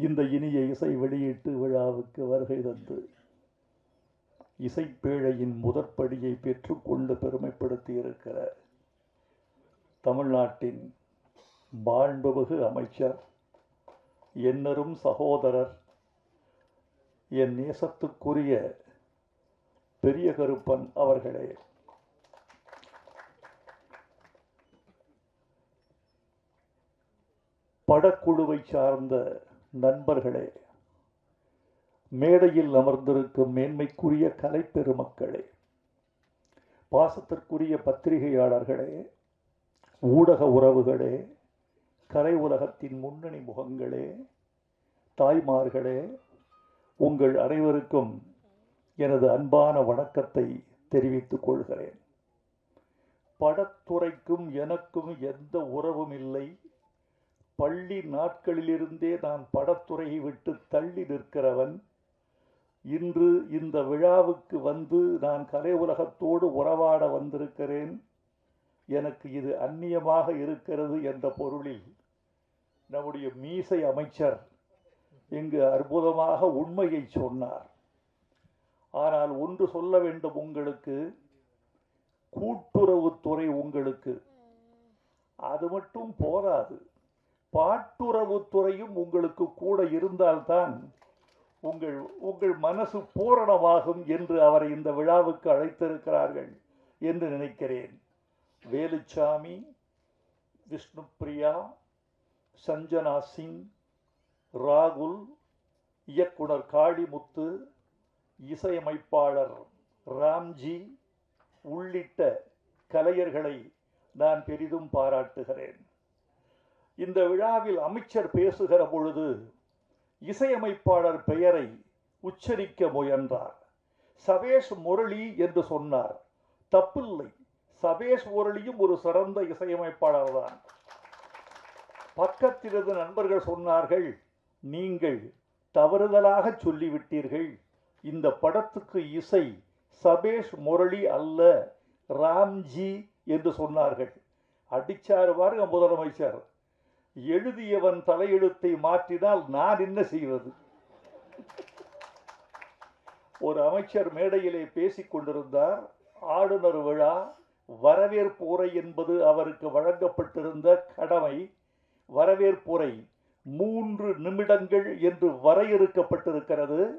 இந்த இனிய இசை வெளியீட்டு விழாவுக்கு வருகை தந்து இசைப்பேழையின் முதற்படியை பெற்றுக்கொண்டு பெருமைப்படுத்தி இருக்கிற தமிழ்நாட்டின் மாண்புமிகு அமைச்சர் என்னரும் சகோதரர் என் நேசத்துக்குரிய பெரிய கருப்பன் அவர்களே படக்குழுவை சார்ந்த நண்பர்களே மேடையில் அமர்ந்திருக்கும் மேன்மைக்குரிய கலைப்பெருமக்களே பாசத்திற்குரிய பத்திரிகையாளர்களே ஊடக உறவுகளே கலை உலகத்தின் முன்னணி முகங்களே தாய்மார்களே உங்கள் அனைவருக்கும் எனது அன்பான வணக்கத்தை தெரிவித்துக் கொள்கிறேன். படத்துறைக்கும் எனக்கும் எந்த உறவும் இல்லை. பள்ளி நாட்களிலிருந்தே நான் படத்துறையை விட்டு தள்ளி நிற்கிறவன். இன்று இந்த விழாவுக்கு வந்து நான் கலை உலகத்தோடு உறவாட வந்திருக்கிறேன். எனக்கு இது அந்நியமாக இருக்கிறது என்ற பொருளில் நம்முடைய மீசை அமைச்சர் இங்கு அற்புதமாக உண்மையை சொன்னார். ஆனால் ஒன்று சொல்ல வேண்டும் உங்களுக்கு கூட்டுறவுத்துறை உங்களுக்கு. அது மட்டும் போராது பாட்டுறவுத்துறையும் உங்களுக்கு கூட இருந்தால்தான் உங்கள் உங்கள் மனசு பூரணமாகும் என்று அவரை இந்த விழாவுக்கு அழைத்திருக்கிறார்கள் என்று நினைக்கிறேன். வேலுச்சாமி விஷ்ணுப்ரியா சஞ்சனா சிங் ராகுல் இயக்குனர் காளிமுத்து இசையமைப்பாளர் ராம்ஜி உள்ளிட்ட கலைஞர்களை நான் பெரிதும் பாராட்டுகிறேன். இந்த விழாவில் அமைச்சர் பேசுகிற பொழுது இசையமைப்பாளர் பெயரை உச்சரிக்க முயன்றார். சபேஷ் முரளி என்று சொன்னார். தப்பில்லை. சபேஷ் முரளியும் ஒரு சிறந்த இசையமைப்பாளர் தான். பக்கத்திலிருந்து நண்பர்கள் சொன்னார்கள் நீங்கள் தவறுதலாக சொல்லிவிட்டீர்கள். இந்த படத்துக்கு இசை சபேஷ் முரளி அல்ல ராம்ஜி என்று சொன்னார்கள். அடிச்சாரு பாருங்க முதலமைச்சர். எழுதியவன் தலையெழுத்தை மாற்றினால் நான் என்ன செய்வது? ஒரு அமைச்சர் மேடையிலே பேசிக் கொண்டிருந்தார். ஆளுநர் விழா வரவேற்புரை என்பது அவருக்கு வழங்கப்பட்டிருந்த கடமை. வரவேற்புரை மூன்று நிமிடங்கள் என்று வரையறுக்கப்பட்டிருக்கிறது.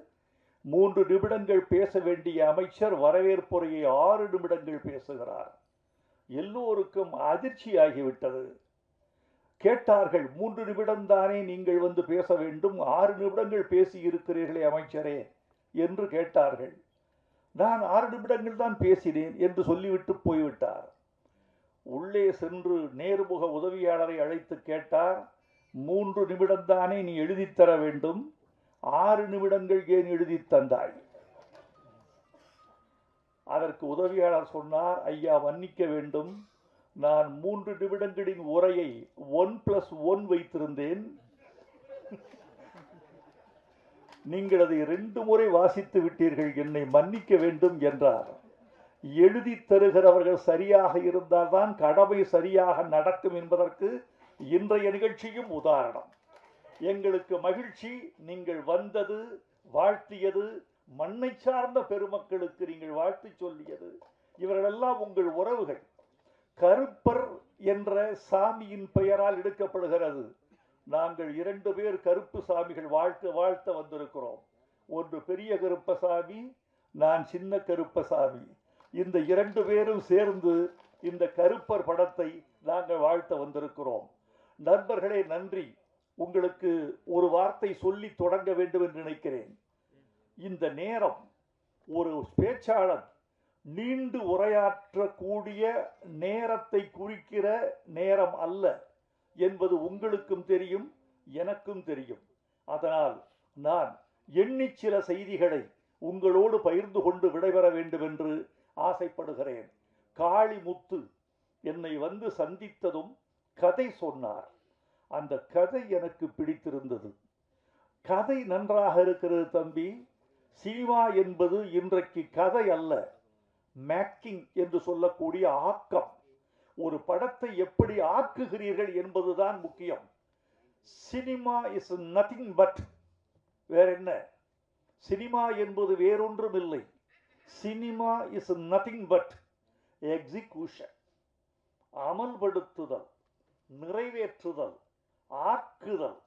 மூன்று நிமிடங்கள் பேச வேண்டிய அமைச்சர் வரவேற்புரையை ஆறு நிமிடங்கள் பேசுகிறார். எல்லோருக்கும் அதிர்ச்சி ஆகிவிட்டது கேட்டார்கள் மூன்று நிமிடம் தானே நீங்கள் வந்து பேச வேண்டும் ஆறு நிமிடங்கள் பேசி இருக்கிறீர்களே அமைச்சரே என்று கேட்டார்கள். நான் ஆறு நிமிடங்கள் தான் பேசினேன் என்று சொல்லிவிட்டு போய்விட்டார். உள்ளே சென்று நேர்முக உதவியாளரை அழைத்து கேட்டார் மூன்று நிமிடம் தானே நீ எழுதித் தர வேண்டும் ஆறு நிமிடங்கள் ஏன் எழுதி தந்தாய்? அதற்கு உதவியாளர் சொன்னார் ஐயா மன்னிக்க வேண்டும் நான் மூன்று நிமிடங்களின் உரையை ஒன் பிளஸ் ஒன் வைத்திருந்தேன். நீங்கள் அதை ரெண்டு முறை வாசித்து விட்டீர்கள். என்னை மன்னிக்க வேண்டும் என்றார். எழுதி தருகிறவர்கள் சரியாக இருந்தால்தான் கடமை சரியாக நடக்கும் என்பதற்கு இன்றைய நிகழ்ச்சியும் உதாரணம். எங்களுக்கு மகிழ்ச்சி. நீங்கள் வந்தது வாழ்த்தியது மண்ணை சார்ந்த பெருமக்களுக்கு நீங்கள் வாழ்த்து சொல்லியது. இவர்களெல்லாம் உங்கள் உறவுகள். கருப்பர் என்ற சாமியின் பெயரால் எடுக்கப்படுகிறது. நாங்கள் இரண்டு பேர் கருப்பு சாமிகள் வாழ்த்து வாழ்த்த வந்திருக்கிறோம். ஒன்று பெரிய கருப்பசாமி நான் சின்ன கருப்பசாமி. இந்த இரண்டு பேரும் சேர்ந்து இந்த கருப்பர் படத்தை நாங்கள் வாழ்த்த வந்திருக்கிறோம். நண்பர்களே நன்றி. உங்களுக்கு ஒரு வார்த்தை சொல்லி தொடங்க வேண்டும் என்று நினைக்கிறேன். இந்த நேரம் ஒரு பேச்சாளர் நீண்டு உரையாற்றக்கூடிய நேரத்தை குறிக்கிற நேரம் அல்ல என்பது உங்களுக்கும் தெரியும் எனக்கும் தெரியும். அதனால் நான் எண்ணி சில செய்திகளை உங்களோடு பகிர்ந்து கொண்டு விடைபெற வேண்டும் என்று ஆசைப்படுகிறேன். காளிமுத்து என்னை வந்து சந்தித்ததும் கதை சொன்னார். அந்த கதை எனக்கு பிடித்திருந்தது. கதை நன்றாக இருக்கிறது தம்பி. சினிமா என்பது இன்றைக்கு கதை அல்ல. மேக்கிங் என்று சொல்லக்கூடிய ஆக்கம். ஒரு படத்தை எப்படி ஆக்குகிறீர்கள் என்பதுதான் முக்கியம். சினிமா இஸ் நத்திங் பட் வேற என்ன? சினிமா என்பது வேறொன்றும் இல்லை. Cinema is nothing but execution அமல்படுத்துதல் நிறைவேற்றுதல் ஆக்குதல்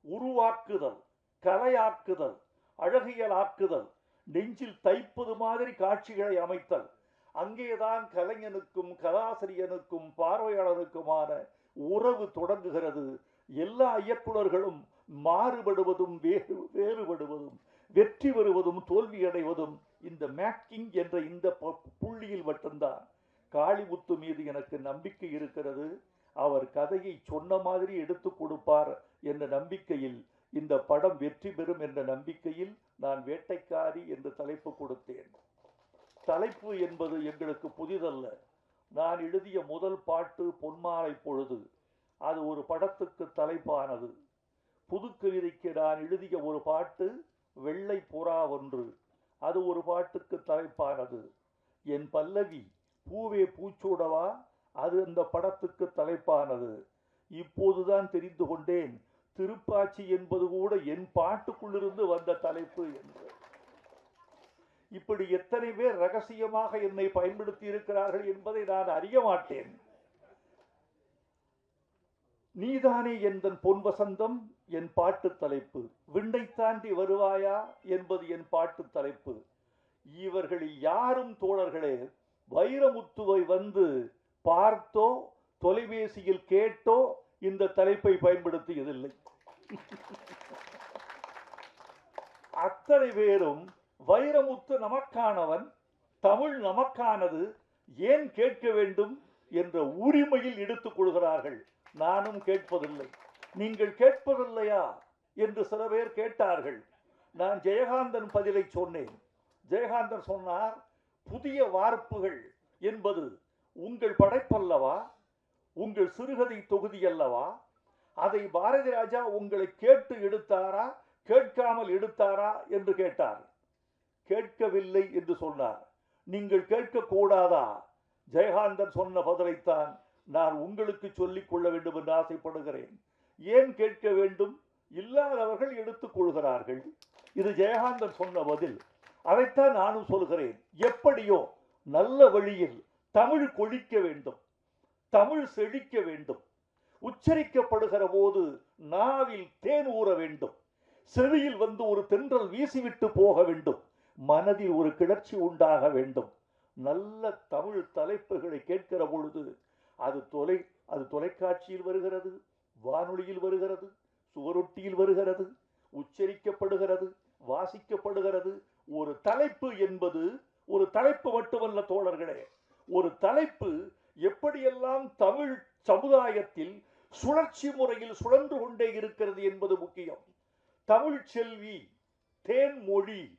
உருவாக்குதல் கலையாக்குதல் அழகியல் ஆக்குதல் நெஞ்சில் தைப்பது மாதிரி காட்சிகளை அமைத்தல். அங்கேதான் கலைஞனுக்கும் கலாசிரியனுக்கும் பார்வையாளருக்குமான உறவு தொடங்குகிறது. எல்லா இயக்குநர்களும் மாறுபடுவதும் வேறு வேறுபடுவதும் வெற்றி பெறுவதும் தோல்வி அடைவதும் இந்த மேக்கிங் என்ற இந்த புள்ளியில் மட்டும்தான். காளிமுத்து மீது எனக்கு நம்பிக்கை இருக்கிறது. அவர் கதையை சொன்ன மாதிரி எடுத்து கொடுப்பார் என்ற நம்பிக்கையில் இந்த படம் வெற்றி பெறும் என்ற நம்பிக்கையில் நான் வேட்டைக்காரி என்று தலைப்பு கொடுத்தேன். தலைப்பு என்பது எங்களுக்கு புதிதல்ல. நான் எழுதிய முதல் பாட்டு பொன்மாலை பொழுது அது ஒரு படத்துக்கு தலைப்பானது. புது கவிதைக்கு நான் எழுதிய ஒரு பாட்டு வெள்ளை புறா ஒன்று அது ஒரு பாட்டுக்கு தலைப்பானது. என் பல்லவி பூவே பூச்சூடவா அது அந்த படத்துக்கு தலைப்பானது. இப்போதுதான் தெரிந்து கொண்டேன். திருப்பாச்சி என்பது கூட என் பாட்டுக்குள்ளிருந்து வந்த தலைப்பு என்று. இப்படி எத்தனை பேர் ரகசியமாக என்னை பயன்படுத்தி இருக்கிறார்கள் என்பதை நான் அறிய மாட்டேன். நீதானே எந்தன் பொன் வசந்தம் என் பாட்டு தலைப்பு. விண்ணை தாண்டி வருவாயா என்பது என் பாட்டு தலைப்பு. இவர்களில் யாரும் தோழர்களே வைரமுத்துவை வந்து பார்த்தோ தொலைபேசியில் கேட்டோ இந்த தலைப்பை பயன்படுத்தியதில்லை. அத்தனை பேரும் வைரமுத்து நமக்கானவன் தமிழ் நமக்கானது ஏன் கேட்க வேண்டும் என்ற உரிமையில் எடுத்துக் கொள்கிறார்கள். நானும் கேட்பதில்லை. நீங்கள் கேட்பதில்லையா? என்று சில பேர் கேட்டார்கள். நான் ஜெயகாந்தன் பதிலை சொன்னேன். ஜெயகாந்தன் சொன்னார் புதிய வார்ப்புகள் என்பது உங்கள் படைப்பல்லவா? உங்கள் சிறுகதை தொகுதி அல்லவா? அதை பாரதி ராஜா உங்களை கேட்டு எடுத்தாரா? கேட்காமல் எடுத்தாரா? என்று கேட்டார். கேட்கவில்லை என்று சொன்னார். நீங்கள் கேட்கக்கூடாதா? ஜெயகாந்தன் சொன்ன பதிலைத்தான் நான் உங்களுக்கு சொல்லிக் கொள்ள வேண்டும் என்று ஆசைப்படுகிறேன். ஏன் கேட்க வேண்டும்? இல்லாதவர்கள் எடுத்துக்கொள்கிறார்கள் இது ஜெயகாந்தன் சொன்ன பதில். அதைத்தான் நானும் சொல்கிறேன். எப்படியோ நல்ல வழியில் தமிழ் கொழிக்க வேண்டும். தமிழ் செழிக்க வேண்டும். உச்சரிக்கப்படுகிற போது நாவில் தேன் ஊற வேண்டும். செவியில் வந்து ஒரு தென்றல் வீசிவிட்டு போக வேண்டும். மனதில் ஒரு கிளர்ச்சி உண்டாக வேண்டும். நல்ல தமிழ் தலைப்புகளை கேட்கிற பொழுது அது தொலை அது தொலைக்காட்சியில் வருகிறது வானொலியில் வருகிறது சுவரொட்டியில் வருகிறது உச்சரிக்கப்படுகிறது வாசிக்கப்படுகிறது. ஒரு தலைப்பு என்பது ஒரு தலைப்பு மட்டுமல்ல தோழர்களே. ஒரு தலைப்பு எப்படியெல்லாம் தமிழ் சமுதாயத்தில் சுழற்சி முறையில் சுழன்று கொண்டே இருக்கிறது என்பது முக்கியம். தமிழ் செல்வி தேன்மொழி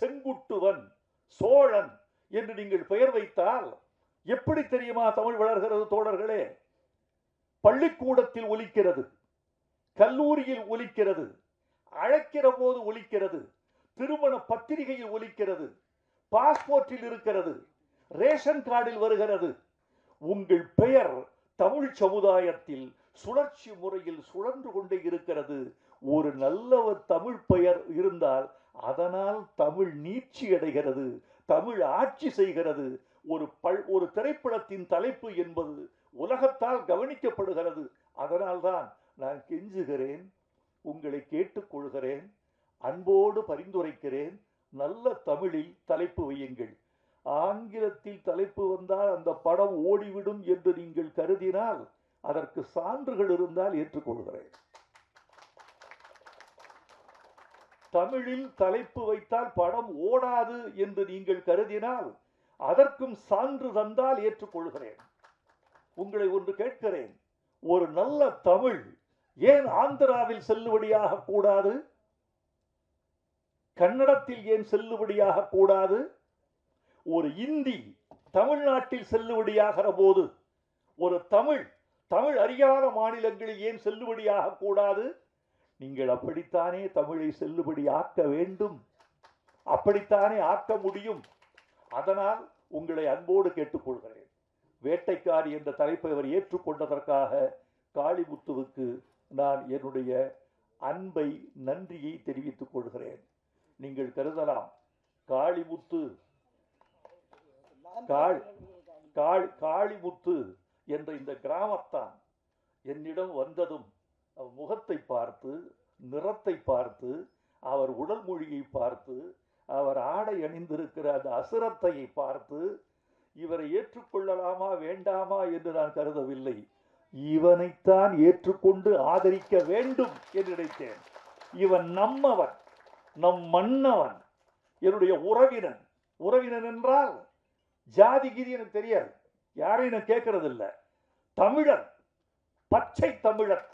செங்குட்டுவன் சோழன் என்று நீங்கள் பெயர் வைத்தால் எப்படி தெரியுமா தமிழ் வளர்கிறது தோழர்களே? பள்ளிக்கூடத்தில் ஒலிக்கிறது கல்லூரியில் ஒலிக்கிறது அழைக்கிற போது ஒலிக்கிறது திருமண பத்திரிகையில் ஒலிக்கிறது பாஸ்போர்ட்டில் இருக்கிறது ரேஷன் கார்டில் வருகிறது. உங்கள் பெயர் தமிழ் சமுதாயத்தில் சுழற்சி முறையில் சுழன்று கொண்டே இருக்கிறது. ஒரு நல்ல ஒரு தமிழ் பெயர் இருந்தால் அதனால் தமிழ் நீட்சி அடைகிறது தமிழ் ஆட்சி செய்கிறது. ஒரு பல் ஒரு திரைப்படத்தின் தலைப்பு என்பது உலகத்தால் கவனிக்கப்படுகிறது. அதனால்தான் நான் கெஞ்சுகிறேன் உங்களை கேட்டுக்கொள்கிறேன் அன்போடு பரிந்துரைக்கிறேன் நல்ல தமிழில் தலைப்பு வையுங்கள். ஆங்கிலத்தில் தலைப்பு வந்தால் அந்த படம் ஓடிவிடும் என்று நீங்கள் கருதினால் அதற்கு சான்றுகள் இருந்தால் ஏற்றுக்கொள்கிறேன். தமிழில் தலைப்பு வைத்தால் படம் ஓடாது என்று நீங்கள் கருதினால் அதற்கும் சான்று தந்தால் ஏற்றுக்கொள்கிறேன். உங்களை ஒன்று கேட்கிறேன் ஒரு நல்ல தமிழ் ஏன் ஆந்திராவில் செல்லுபடியாக கூடாது? கன்னடத்தில் ஏன் செல்லுபடியாக கூடாது? ஒரு இந்தி தமிழ்நாட்டில் செல்லுபடியாகிற போது ஒரு தமிழ் தமிழ் அறியாத மாநிலங்களில் ஏன் செல்லுபடியாக கூடாது? நீங்கள் அப்படித்தானே தமிழை செல்லுபடி ஆக்க வேண்டும்? அப்படித்தானே ஆக்க முடியும்? அதனால் உங்களை அன்போடு கேட்டுக்கொள்கிறேன். வேட்டைக்காரி என்ற தலைப்பை அவர் ஏற்றுக்கொண்டதற்காக காளிமுத்துவுக்கு நான் என்னுடைய அன்பை நன்றியை தெரிவித்துக் கொள்கிறேன். நீங்கள் கருதலாம். காளிமுத்து. காள் காள் காளிமுத்து. என்ற இந்த கிராமத்தான் என்னிடம் வந்ததும் முகத்தை பார்த்து நிறத்தை பார்த்து அவர் உடல் மொழியை பார்த்து அவர் ஆடை அணிந்திருக்கிற அந்த அசுரத்தையை பார்த்து இவரை ஏற்றுக்கொள்ளலாமா வேண்டாமா என்று நான் கருதவில்லை. இவனைத்தான் ஏற்றுக்கொண்டு ஆதரிக்க வேண்டும் என்று நினைத்தேன். இவன் நம்மவன் நம் மன்னவன் என்னுடைய உறவினன். உறவினன் என்றால் ஜாதி கீதி எனக்கு தெரியாது. யாரையும் நான் கேட்கறது இல்லை தமிழன் பச்சை தமிழன்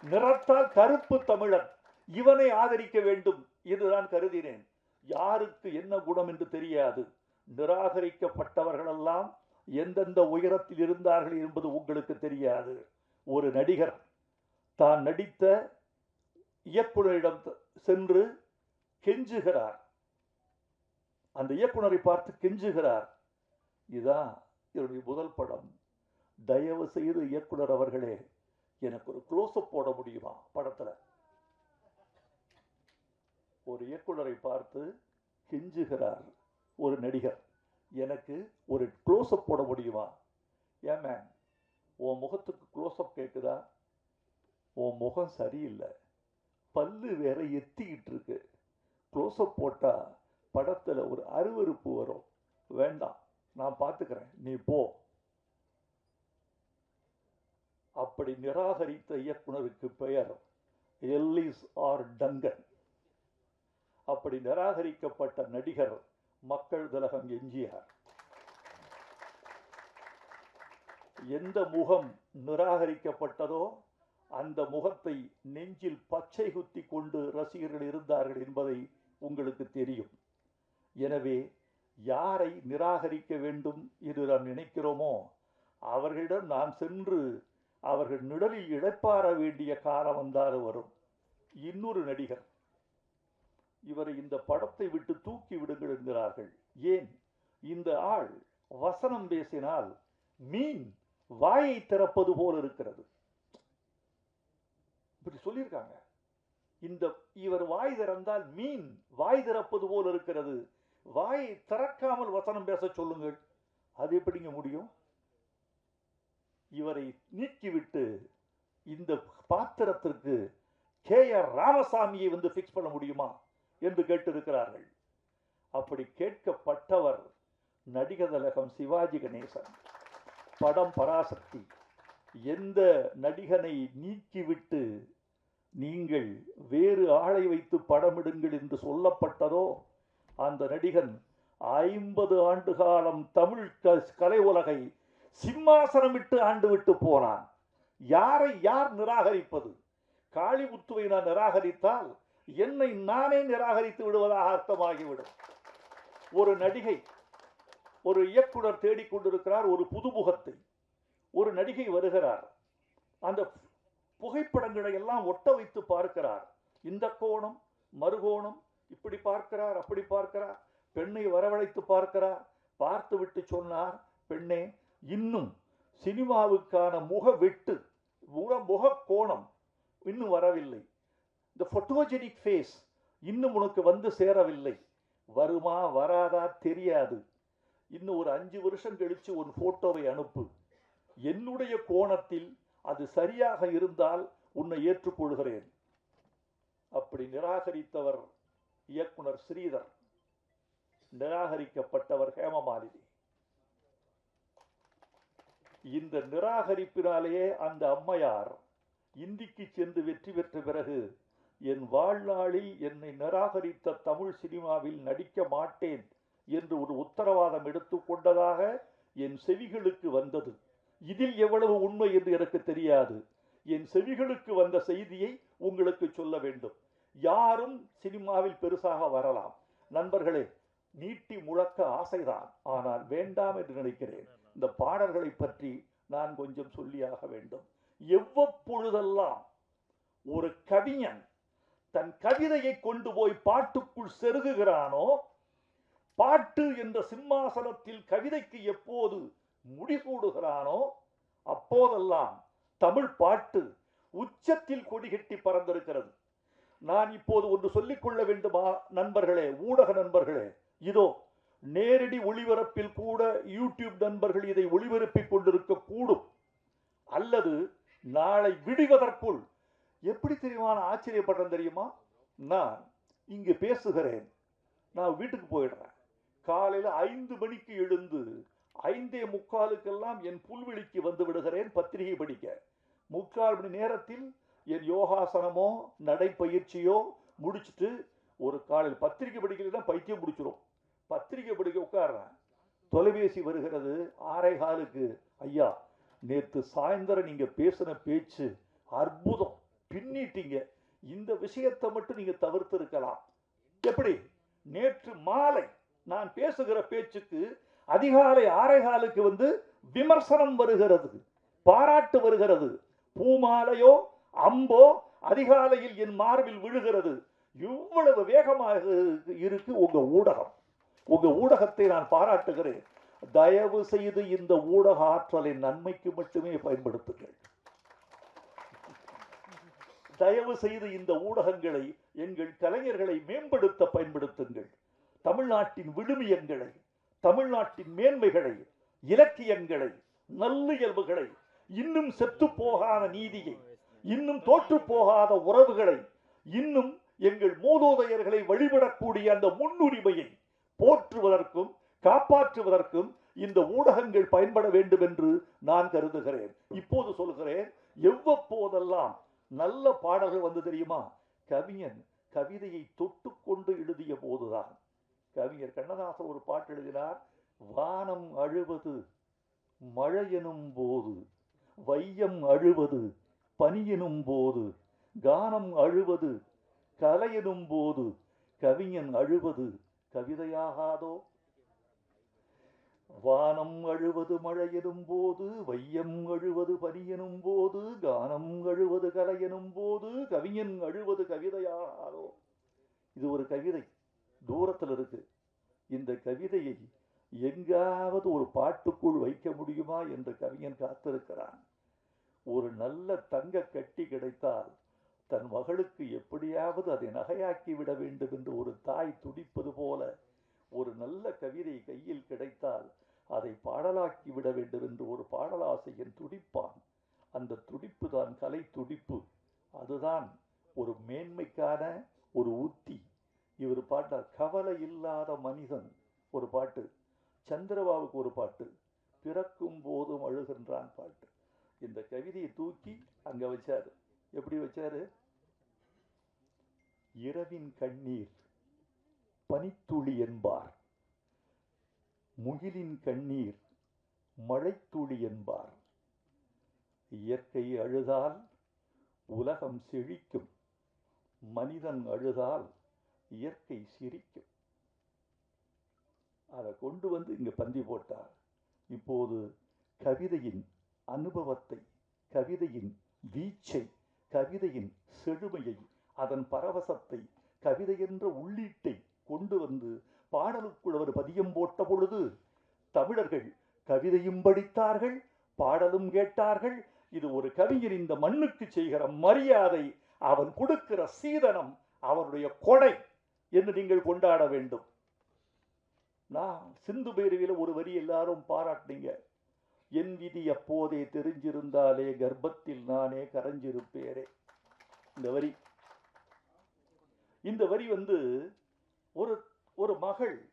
நிறத்தால் கருப்பு தமிழன் இவனை ஆதரிக்க வேண்டும் என்று நான் கருதினேன். யாருக்கு என்ன குணம் என்று தெரியாது. நிராகரிக்கப்பட்டவர்களெல்லாம் எந்தெந்த உயரத்தில் இருந்தார்கள் என்பது உங்களுக்கு தெரியாது. ஒரு நடிகர் தான் நடித்த இயக்குனரிடம் சென்று கெஞ்சுகிறார். அந்த இயக்குனரை பார்த்து கெஞ்சுகிறார். இதான் என்னுடைய முதல் படம். தயவு செய்து இயக்குனர் அவர்களே எனக்கு ஒரு க்ளோஸ்அப் போட முடியுமா படத்துல? ஒரு இயக்குனரை பார்த்து கெஞ்சுகிறார் ஒரு நடிகர். எனக்கு ஒரு க்ளோஸ்அப் போட முடியுமா? ஏன் மேம் உன் முகத்துக்கு க்ளோஸ்அப் கேட்குதா உன் முகம் சரியில்லை. பல்லு வேற எத்திக்கிட்டு இருக்கு. க்ளோஸ்அப் போட்டா படத்துல ஒரு அருவருப்பு வரும். நீ போ. அப்படி நிராகரித்த இயக்குனருக்கு பெயர் எல்லிஸ் ஆர் டங்கன். அப்படி நிராகரிக்கப்பட்ட நடிகர் மக்கள் திலகம் எம்ஜிஆர். எந்த முகம் நிராகரிக்கப்பட்டதோ அந்த முகத்தை நெஞ்சில் பச்சை குத்தி கொண்டு ரசிகர்கள் இருந்தார்கள் என்பதை உங்களுக்கு தெரியும். எனவே யாரை நிராகரிக்க வேண்டும் என்று நாம் நினைக்கிறோமோ அவர்களிடம் நாம் சென்று அவர்கள் நிழலில் இழைப்பார வேண்டிய காலம் வந்தாலும் வரும். இன்னொரு நடிகர். இவரை இந்த படத்தை விட்டு தூக்கி விடுங்கள் என்கிறார்கள். ஏன்? இந்த ஆள் வசனம் பேசினால் மீன் வாயை திறப்பது போல் இருக்கிறது. இப்படி சொல்லியிருக்காங்க. இந்த இவர் வாய் திறந்தால் மீன் வாய் திறப்பது போல் இருக்கிறது. வாயை திறக்காமல் வசனம் பேச சொல்லுங்கள். அது எப்படிங்க முடியும்? இவரை நீக்கிவிட்டு இந்த பாத்திரத்திற்கு கே ஆர் ராமசாமியை வந்து ஃபிக்ஸ் பண்ண முடியுமா என்று கேட்டிருக்கிறார்கள். அப்படி கேட்கப்பட்டவர் நடிகதலகம் சிவாஜி கணேசன். படம் பராசக்தி. எந்த நடிகனை நீக்கிவிட்டு நீங்கள் வேறு ஆளை வைத்து படமிடுங்கள் என்று சொல்லப்பட்டதோ அந்த நடிகன் ஐம்பது ஆண்டு காலம் தமிழ் க- கலை உலகை சிம்மாசனமிட்டு ஆண்டு விட்டு போனான். யாரை யார் நிராகரிப்பது? காளிமுத்துவை நான் நிராகரித்தால் என்னை நானே நிராகரித்து விடுவதாக அர்த்தமாகிவிடும். ஒரு நடிகை ஒரு இயக்குனர் தேடிக்கொண்டிருக்கிறார் ஒரு புதுமுகத்தை. ஒரு நடிகை வருகிறார். அந்த புகைப்படங்களை எல்லாம் ஒட்ட வைத்து பார்க்கிறார். இந்த கோணம் மறுகோணம் இப்படி பார்க்கிறார் அப்படி பார்க்கிறார். பெண்ணை வரவழைத்து பார்க்கிறார். பார்த்து விட்டு சொன்னார் பெண்ணே இன்னும் சினிமாவுக்கான முக வெட்டு முக முக கோணம் இன்னும் வரவில்லை. இந்த ஃபோட்டோஜெனிக் ஃபேஸ் இன்னும் உனக்கு வந்து சேரவில்லை. வருமா வராதா தெரியாது. இன்னும் ஒரு அஞ்சு வருஷம் கழித்து ஒரு ஃபோட்டோவை அனுப்பு. என்னுடைய கோணத்தில் அது சரியாக இருந்தால் உன்னை ஏற்றுக்கொள்கிறேன். அப்படி நிராகரித்தவர் இயக்குனர் ஸ்ரீதர் நிராகரிக்கப்பட்டவர் ஹேமமாலினி. இந்த நிராகரிப்பினாலேயே அந்த அம்மையார் இந்திக்கு சென்று வெற்றி பெற்ற பிறகு என் வாழ்நாளில் என்னை நிராகரித்த தமிழ் சினிமாவில் நடிக்க மாட்டேன் என்று ஒரு உத்தரவாதம் எடுத்துக்கொண்டதாக என் செவிகளுக்கு வந்தது. இதில் எவ்வளவு உண்மை என்று எனக்கு தெரியாது. என் செவிகளுக்கு வந்த செய்தியை உங்களுக்கு சொல்ல வேண்டும். யாரும் சினிமாவில் பெருசாக வரலாம். நண்பர்களே நீட்டி முழக்க ஆசைதான். ஆனால் வேண்டாம் என்று நினைக்கிறேன். இந்த பாடல்களை பற்றி நான் கொஞ்சம் சொல்லியாக வேண்டும். எவ்வப்பொழுதெல்லாம் ஒரு கவிஞன் தன் கவிதையை கொண்டு போய் பாட்டுக்குள் செருகுகிறானோ பாட்டு என்ற சிம்மாசனத்தில் கவிதைக்கு எப்போது முடிசூடுகிறானோ அப்போதெல்லாம் தமிழ் பாட்டு உச்சத்தில் கொடிகட்டி பறந்திருக்கிறது. நான் இப்போது ஒன்று சொல்லிக்கொள்ள வேண்டுமா? நண்பர்களே ஊடக நண்பர்களே இதோ நேரடி ஒளிபரப்பில் கூட யூடியூப் நண்பர்கள் இதை ஒளிபரப்பிக் கொண்டிருக்க கூடும். அல்லது நாளை விடுவதற்குள் எப்படி தெரியுமா? ஆச்சரியப்பட்டேன் ஆச்சரியப்படுறேன் தெரியுமா? நான் இங்கு பேசுகிறேன். நான் வீட்டுக்கு போயிடுறேன். காலையில் ஐந்து மணிக்கு எழுந்து ஐந்தே முக்காலுக்கெல்லாம் என் புல்வெளிக்கு வந்து விடுகிறேன் பத்திரிகை படிக்க. முக்கால் மணி நேரத்தில் என் யோகாசனமோ நடைப்பயிற்சியோ முடிச்சுட்டு ஒரு காலையில் பத்திரிக்கை படிக்கிறது தான் பைத்தியம் பிடிச்சிரும். பத்திரிக்கை படிக்க உட்கார்றேன். தொலைபேசி வருகிறது ஆரை காலுக்கு. ஐயா நேற்று சாயந்தரம் நீங்கள் பேசின பேச்சு அற்புதம். பின்னிட்டீங்க. இந்த விஷயத்தை மட்டும் நீங்கள் தவிர்த்து இருக்கலாம். எப்படி? நேற்று மாலை நான் பேசுகிற பேச்சுக்கு அதிகாலை ஆரைகாலுக்கு வந்து விமர்சனம் வருகிறது பாராட்டு வருகிறது. பூமாலையோ அம்போ அதிகாலையில் என் மார்பில் விழுகிறது. இவ்வளவு வேகமாக இருக்கு உங்க ஊடகம். உங்க ஊடகத்தை நான் பாராட்டுகிறேன். தயவு செய்து இந்த ஊடக ஆற்றலை நன்மைக்கு மட்டுமே பயன்படுத்துங்கள். தயவு செய்து இந்த ஊடகங்களை எங்கள் கலைஞர்களை மேம்படுத்த பயன்படுத்துங்கள். தமிழ்நாட்டின் விழுமியங்களை தமிழ்நாட்டின் மேன்மைகளை இலக்கியங்களை நல்லியல்புகளை இன்னும் செத்து போகாத நீதியை இன்னும் தோற்று போகாத உறவுகளை இன்னும் எங்கள் மூதோதையர்களை வழிபடக்கூடிய அந்த முன்னுரிமையை போற்றுவதற்கும் காப்பாற்றுவதற்கும் இந்த ஊடகங்கள் பயன்பட வேண்டும் என்று நான் கருதுகிறேன். இப்போது சொல்கிறேன் எவ்வப்போதெல்லாம் நல்ல பாடல்கள் வந்து தெரியுமா? கவிஞன் கவிதையை தொட்டுக்கொண்டு எழுதிய போதுதான். கவிஞர் கண்ணதாசன் ஒரு பாட்டு எழுதினார் வானம் அழுவது மழை எனும் போது வையம் அழுவது பணியினும் போது கானம் அழுவது கலையினும் போது கவிஞன் அழுவது கவிதையாகாதோ? வானம் அழுவது மழை எனும் போது வையம் அழுவது பனியெனும் போது கானம் அழுவது கலை எனும் போது கவிஞன் அழுவது கவிதையாகாதோ? இது ஒரு கவிதை. தூரத்தில் இருக்கு. இந்த கவிதையை எங்காவது ஒரு பாட்டுக்குள் வைக்க முடியுமா என்று கவிஞன் காத்திருக்கிறான். ஒரு நல்ல தங்க கட்டி கிடைத்தால் தன் மகளுக்கு எப்படியாவது அதை நகையாக்கி விட வேண்டும் என்று ஒரு தாய் துடிப்பது போல ஒரு நல்ல கவிதை கையில் கிடைத்தால் அதை பாடலாக்கி விட வேண்டும் என்று ஒரு பாடலாசையன் துடிப்பான். அந்த துடிப்பு தான் கலை துடிப்பு. அதுதான் ஒரு மேன்மைக்கான ஒரு உத்தி. இவர் பாட்டார் கவலை இல்லாத மனிதன் ஒரு பாட்டு சந்திரபாபுக்கு ஒரு பாட்டு பிறக்கும் போதும் அழுகின்றான் பாட்டு. இந்த கவிதையை தூக்கி அங்க வச்சாரு. எப்படி வச்சாரு? இரவின் கண்ணீர் பனித்துளி என்பார். முகிலின் கண்ணீர் மழைத்துளி என்பார். இயற்கை அழுதால் உலகம் செழிக்கும். மனிதன் அழுதால் இயற்கை சிரிக்கும். அதை கொண்டு வந்து இங்க பந்தி போட்டார். இப்போது கவிதையின் அனுபவத்தை கவிதையின் வீச்சை கவிதையின் செழுமையை அதன் பரவசத்தை கவிதை என்ற உள்ளீட்டை கொண்டு வந்து பாடலுக்குள் அவர் பதியம் போட்ட பொழுது தமிழர்கள் கவிதையும் படித்தார்கள் பாடலும் கேட்டார்கள். இது ஒரு கவிஞர் இந்த மண்ணுக்கு செய்கிற மரியாதை அவன் கொடுக்கிற சீதனம் அவருடைய கொடை என்று நீங்கள் கொண்டாட வேண்டும். நான் சிந்து பேருவில ஒரு வரி எல்லாரும் பாராட்டினீங்க. என் விதி அப்போதே தெரிஞ்சிருந்தாலே கர்ப்பத்தில் நானே கரைஞ்சிருப்பேரே இந்த வரி. இந்த வரி வந்து ஒரு ஒரு மகள்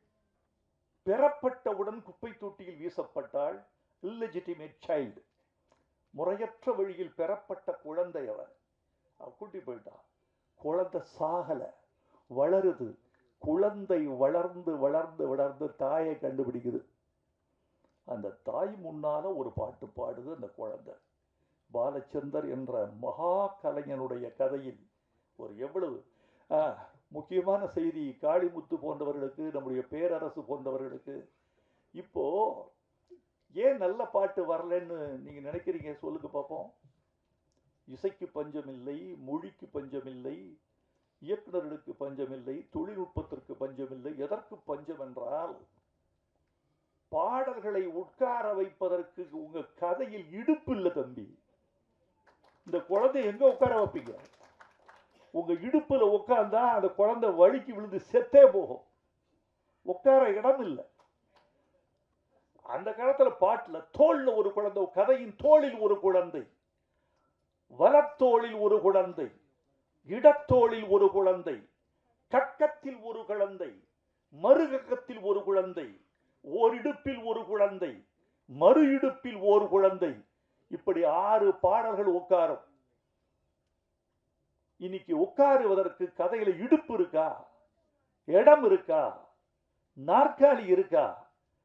பெறப்பட்டவுடன் குப்பை தொட்டியில் வீசப்பட்டால் இல்லெஜிட்டிமேட் சைல்டு முறையற்ற வழியில் பெறப்பட்ட குழந்தை அவன் அவ கூட்டி போயிட்டா. குழந்தை சாகலை. வளருது. குழந்தை வளர்ந்து வளர்ந்து வளர்ந்து தாயை கண்டுபிடிக்குது. அந்த தாய் முன்னால ஒரு பாட்டு பாடுது அந்த குழந்தை. பாலச்சந்தர் என்ற மகா கலைஞனுடைய கதையில் ஒரு எவ்வளவு முக்கியமான செய்தி காளிமுத்து போன்றவர்களுக்கு நம்முடைய பேரரசு போன்றவர்களுக்கு. இப்போது ஏன் நல்ல பாட்டு வரலன்னு நீங்கள் நினைக்கிறீங்க? சொல்லுங்க பார்ப்போம் இசைக்கு பஞ்சமில்லை மொழிக்கு பஞ்சமில்லை இயக்குனர்களுக்கு பஞ்சமில்லை தொழில்நுட்பத்திற்கு பஞ்சமில்லை எதற்கு பஞ்சம் என்றால் பாடல்களை உட்கார வைப்பதற்கு உங்க கதையில் இடுப்பு இல்லை தம்பி. இந்த குழந்தை எங்க உட்கார வைப்பீங்க? உங்க இடுப்புல உட்கார்ந்தா அந்த குழந்தை வழுக்கி விழுந்து செத்தே போகும். உட்கார இடம் இல்லை. அந்த காலத்துல பாட்டுல தோல்ல ஒரு குழந்தை கதையின் தோளில் ஒரு குழந்தை வலத்தோளில் ஒரு குழந்தை இடத்தோளில் ஒரு குழந்தை கக்கத்தில் ஒரு குழந்தை மறுகக்கத்தில் ஒரு குழந்தை ஓர் இடுப்பில் ஒரு குழந்தை மறு இடுப்பில் ஒரு குழந்தை. இப்படி ஆறு பாடல்கள் உட்காரும். இன்னைக்கு உட்காருவதற்கு கதையில இடுப்பு இருக்கா? இடம் இருக்கா? நாற்காலி இருக்கா?